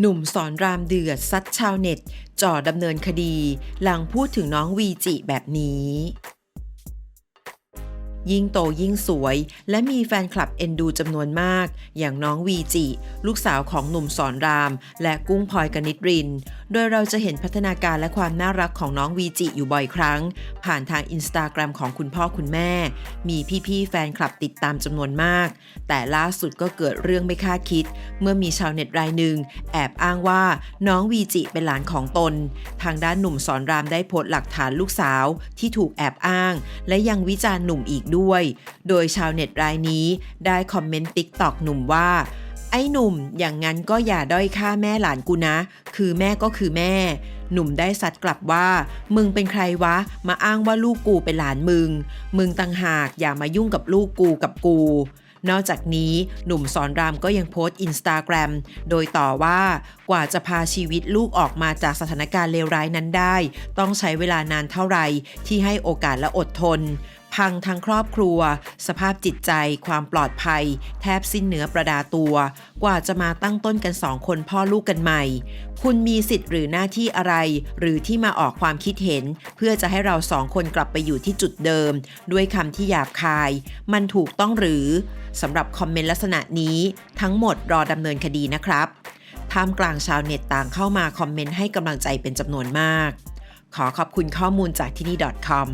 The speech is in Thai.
หนุ่มสอนรามเดือดซัดชาวเน็ต จ่อดำเนินคดี หลังพูดถึงน้องวีจิแบบนี้ ยิ่งโตยิ่งสวย และมีแฟนคลับเอ็นดูจำนวนมาก อย่างน้องวีจิลูกสาวของหนุ่มสอนราม และกุ้งพลอยกนิตริน โดยเราจะเห็นพัฒนาการและความน่ารักของน้องวีจิอยู่บ่อยครั้ง ผ่านทางอินสตาแกรมของคุณพ่อคุณแม่ มีพี่ๆแฟนคลับติดตามจำนวนมาก แต่ล่าสุดก็เกิดเรื่องไม่คาดคิด เมื่อมีชาวเน็ตรายหนึ่งแอบอ้างว่าน้องวีจิเป็นหลานของตน ทางด้านหนุ่มสอนรามได้โพสต์หลักฐานลูกสาวที่ถูกแอบอ้าง และยังวิจารณ์หนุ่มอีกด้วย โดยชาวเน็ตรายนี้ได้คอมเมนต์ติ๊กตอกหนุ่มว่า ไอ้หนุ่มอย่างงั้นก็อย่าด้อยค่าแม่หลานกูนะ คือแม่ก็คือแม่ หนุ่มได้ซัดกลับว่า มึงเป็นใครวะ มาอ้างว่าลูกกูเป็นหลานมึง มึงต่างหากอย่ามายุ่งกับลูกกูกับกูนอกจากนี้หนุ่มสอนรามก็ยังโพสต์อินสตาแกรมโดยต่อว่ากว่าจะพาชีวิตลูกออกมาจากสถานการณ์เลวร้ายนั้นได้ ต้องใช้เวลานานเท่าไหร่ที่ให้โอกาสและอดทน พังทั้งครอบครัว สภาพจิตใจ ความปลอดภัย แทบสิ้นเนื้อประดาตัว กว่าจะมาตั้งต้นกันสองคนพ่อลูกกันใหม่ คุณมีสิทธิ์หรือหน้าที่อะไร หรือที่มาออกความคิดเห็น เพื่อจะให้เราสองคนกลับไปอยู่ที่จุดเดิม ด้วยคำที่หยาบคาย มันถูกต้องหรือสำหรับคอมเมนต์ลักษณะนี้ทั้งหมดรอดำเนินคดีนะครับท่ามกลางชาวเน็ตต่างเข้ามาคอมเมนต์ให้กำลังใจเป็นจำนวนมาก ขอขอบคุณข้อมูลจากที่นี่ .com